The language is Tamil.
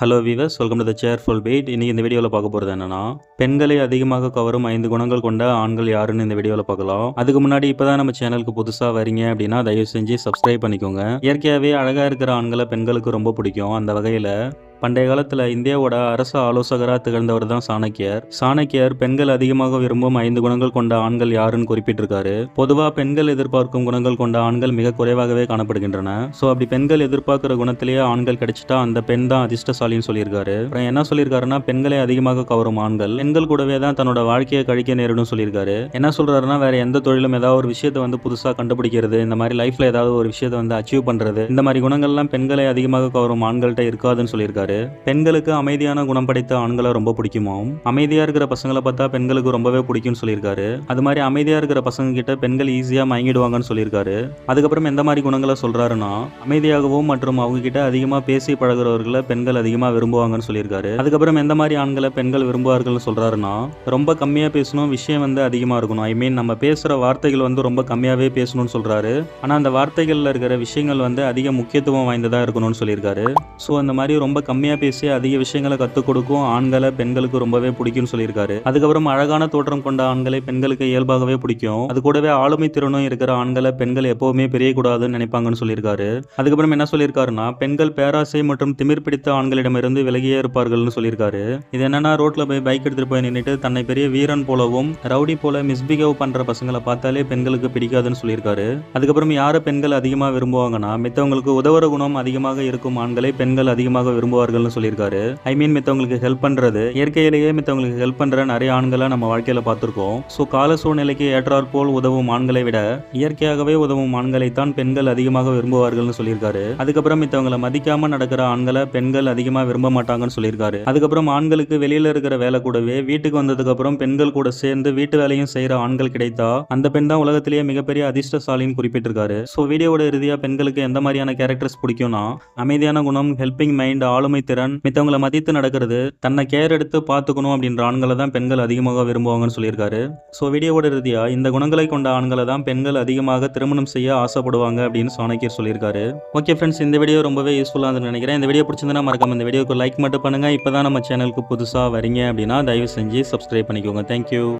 Hello viewers welcome to the cheerful wait இன்னைக்கு இந்த வீடியோவில் பார்க்க போகிறது என்னன்னா பெண்களை அதிகமாக கவரும் ஐந்து குணங்கள் கொண்ட ஆண்கள் யாருன்னு இந்த வீடியோவில் பார்க்கலாம். அதுக்கு முன்னாடி இப்போ தான் நம்ம சேனலுக்கு புதுசாக வரீங்க அப்படின்னா தயவு செஞ்சு சப்ஸ்கிரைப் பண்ணிக்கோங்க. இயற்கையாகவே அழகாக இருக்கிற ஆண்களை பெண்களுக்கு ரொம்ப பிடிக்கும். அந்த வகையில் பண்டைய காலத்தில் இந்தியாவோட அரசு ஆலோசகராக திகழ்ந்தவர் தான் சாணக்கியர். சாணக்கியர் பெண்கள் அதிகமாக விரும்பும் ஐந்து குணங்கள் கொண்ட ஆண்கள் யாருன்னு குறிப்பிட்டிருக்காரு. பொதுவாக பெண்கள் எதிர்பார்க்கும் குணங்கள் கொண்ட ஆண்கள் மிக குறைவாகவே காணப்படுகின்றன. ஸோ அப்படி பெண்கள் எதிர்பார்க்கிற குணத்திலேயே ஆண்கள் கிடைச்சிட்டா அந்த பெண் தான் அதிர்ஷ்டசாலின்னு சொல்லியிருக்காரு. அப்புறம் என்ன சொல்லியிருக்காருன்னா பெண்களை அதிகமாக கவரும் ஆண்கள். பெண்கள் கூடவே தான் தன்னோட வாழ்க்கையை கழிக்க நேரிடும் சொல்லியிருக்காரு. என்ன சொல்றாருன்னா வேற எந்த தொழிலும் ஏதாவது ஒரு விஷயத்தை வந்து புதுசாக கண்டுபிடிக்கிறது இந்த மாதிரி லைஃப்ல ஏதாவது ஒரு விஷயத்தை வந்து அச்சீவ் பண்றது இந்த மாதிரி குணங்கள்லாம் பெண்களை அதிகமாக கவரும் ஆண்கள்கிட்ட இருக்காதுன்னு சொல்லியிருக்காரு. பெண்களுக்கு அமைதியான குணம் படைத்த ஆண்களை ரொம்ப பிடிக்குமாம். அமைதியா இருக்கிற பசங்களை பார்த்தா பெண்களுக்கு ரொம்பவே பிடிக்கும்னு சொல்லியிருக்காரு. அது மாதிரி அமைதியா இருக்கிற பசங்க கிட்ட பெண்கள் ஈஸியா மயங்கிடுவாங்கன்னு சொல்லியிருக்காரு. அதுக்கப்புறம் எந்த மாதிரி குணங்களை சொல்றாருன்னா அமைதியாகவும் மற்றும் அவங்க கிட்ட அதிகமா பேசி பழகுறவர்களை பெண்கள் அதிகமா விரும்புவாங்கன்னு சொல்லியிருக்காரு. அதுக்கப்புறம் எந்த மாதிரி ஆண்களை பெண்கள் விரும்புவார்கள்னு சொல்றாருன்னா ரொம்ப கம்மியா பேசணும் விஷயம் வந்து அதிகமா இருக்கணும். ஐ மீன் நம்ம பேசுற வார்த்தைகள் வந்து ரொம்ப கம்மியாவே பேசணும்னு சொல்றாரு. ஆனா அந்த வார்த்தைகள்ல இருக்கிற விஷயங்கள் வந்து அதிக முக்கியத்துவம் வாய்ந்ததா இருக்கணும்னு சொல்லியிருக்காரு. ஸோ அந்த மாதிரி ரொம்ப கம்மியாக பேசி அதிக விஷயங்களை கற்றுக் கொடுக்கும் ஆண்களை பெண்களுக்கு ரொம்பவே பிடிக்கும்னு சொல்லியிருக்காரு. அதுக்கப்புறம் அழகான தோற்றம் கொண்ட ஆண்களை பெண்களுக்கு இயல்பாகவே பிடிக்கும். அது கூடவே ஆளுமை திறனும் இருக்கிற ஆண்களை பெண்கள் எப்பவுமே பிரியக்கூடாதுன்னு நினைப்பாங்கன்னு சொல்லியிருக்காரு. அதுக்கப்புறம் என்ன சொல்லியிருக்காருன்னா பெண்கள் பேராசை மற்றும் திமிர் பிடித்த ஆண்களிடமிருந்து விலகியே இருப்பார்கள்னு சொல்லியிருக்காரு. இது என்னன்னா ரோட்ல போய் பைக் எடுத்துட்டு போய் நின்றுட்டு தன்னை பெரிய வீரன் போலவும் ரவுடி போல மிஸ்பிகேவ் பண்ற பசங்களை பார்த்தாலே பெண்களுக்கு பிடிக்காதுன்னு சொல்லியிருக்காரு. அதுக்கப்புறம் யாரை பெண்கள் அதிகமாக விரும்புவாங்கன்னா மித்தவங்களுக்கு உதவுற குணம் அதிகமாக இருக்கும் ஆண்களை பெண்கள் அதிகமாக விரும்புவார்கள்னு சொல்லியிருக்காரு. ஐ மீன் மித்தவங்களுக்கு ஹெல்ப் பண்றது இயற்கையிலேயே மித்தவங்களுக்கு ஹெல்ப் பண்ற நிறைய ஆண்களை நம்ம வாழ்க்கையில பார்த்துருக்கோம். ஸோ கால சூழ்நிலைக்கு ஏற்றாற் போல் உதவும் ஆண்களை விட இயற்கையாகவே உதவும் ஆண்களைத்தான் பெண்கள் அதிகமாக விரும்புவார்கள்னு சொல்லியிருக்காரு. அதுக்கப்புறம் மித்தவங்களை மதிக்காம நடக்கிற ஆண்களை பெண்கள் அதிகமாக விரும்ப மாட்டாங்கன்னு சொல்லியிருக்காரு. அதுக்கப்புறம் ஆண்களுக்கு வெளியில இருக்கிற வேலை கூடவே வீட்டுக்கு வந்ததுக்கு அப்புறம் பெண்கள் கூட சேர்ந்து வீட்டு வேலையும் செய்யற ஆண்கள் கிடைத்தா அந்த பெண் தான் உலகத்திலேயே மிகப்பெரிய அதிர்ஷ்டசாலின்னு குறிப்பிட்டிருக்காரு. ஸோ வீடியோட இறுதியா பெண்களுக்கு எந்த மாதிரியான கேரக்டர்ஸ் பிடிக்கும்னா அமைதியான குணம் ஹெல்பிங் மைண்ட் ஆளுமை திறன் மித்தவங்களை மதித்து நடக்கிறது தன்னை கேர் எடுத்து பார்த்துக்கணும் அப்படின்ற ஆண்களை தான் பெண்கள் அதிகமாக விரும்புவாங்கன்னு சொல்லியிருக்காரு. ஸோ வீடியோவோட இறுதியா இந்த குணங்களை கொண்ட ஆண்களை தான் பெண்கள் அதிகமாக திருமணம் செய்ய ஆசைப்படுவாங்க அப்படின்னு சாணக்கியர் சொல்லியிருக்காரு. ஓகே ஃப்ரெண்ட்ஸ் இந்த வீடியோ ரொம்பவே யூஸ்ஃபுல்லாக இருந்து நினைக்கிறேன். இந்த வீடியோ பிடிச்சிருந்தா மறக்காம இந்த வீடியோக்கு லைக் மட்டும் பண்ணுங்க. இப்போ தான் நம்ம சேனலுக்கு புதுசாக வரீங்க அப்படின்னா தயவு செஞ்சு சப்ஸ்கிரைப் பண்ணிக்கோங்க. தேங்க்யூ